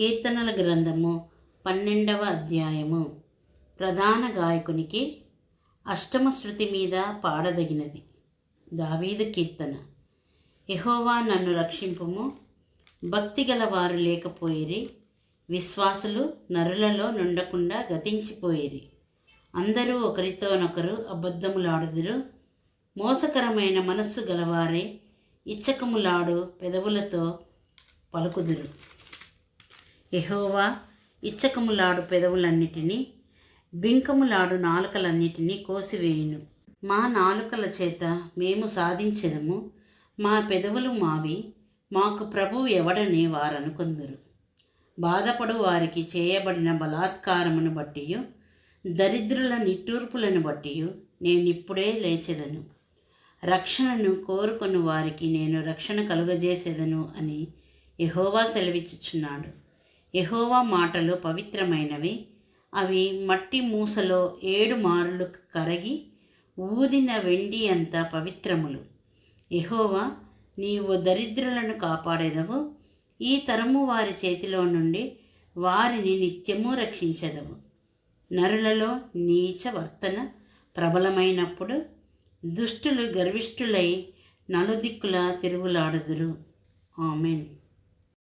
కీర్తనల గ్రంథము పన్నెండవ అధ్యాయము. ప్రధాన గాయకునికి అష్టమ శృతి మీద పాడదగినది. దావీదు కీర్తన. ఎహోవా నన్ను రక్షింపుము. భక్తి గలవారు లేకపోయిరి. విశ్వాసులు నరులలో నుండకుండా గతించిపోయిరి. అందరూ ఒకరితోనొకరు అబద్ధములాడుదురు. మోసకరమైన మనస్సు గలవారే. ఇచ్చకములాడు పెదవులతో పలుకుదురు. ఎహోవా ఇచ్చకములాడు పెదవులన్నిటినీ బింకములాడు నాలుకలన్నిటినీ కోసివేయును. మా నాలుకల చేత మేము సాధించెదము. మా పెదవులు మావి. మాకు ప్రభువు ఎవడని వారనుకుందురు. బాధపడు వారికి చేయబడిన బలాత్కారమును బట్టి దరిద్రుల నిట్టూర్పులను బట్టి నేనిప్పుడే లేచెదను. రక్షణను కోరుకొని వారికి నేను రక్షణ కలుగజేసేదను అని యహోవా సెలవిచ్చుచున్నాడు. యహోవా మాటలు పవిత్రమైనవి. అవి మట్టి మూసలో ఏడు మారులు కరగి ఊదిన వెండి అంత పవిత్రములు. యహోవా నీవు దరిద్రులను కాపాడేదవు. ఈ తరము వారి చేతిలో నుండి వారిని నిత్యము రక్షించదవు. నరులలో నీచ వర్తన ప్రబలమైనప్పుడు దుష్టులు గర్విష్ఠులై నలుదిక్కుల తిరుగులాడుదురు. ఆమెన్.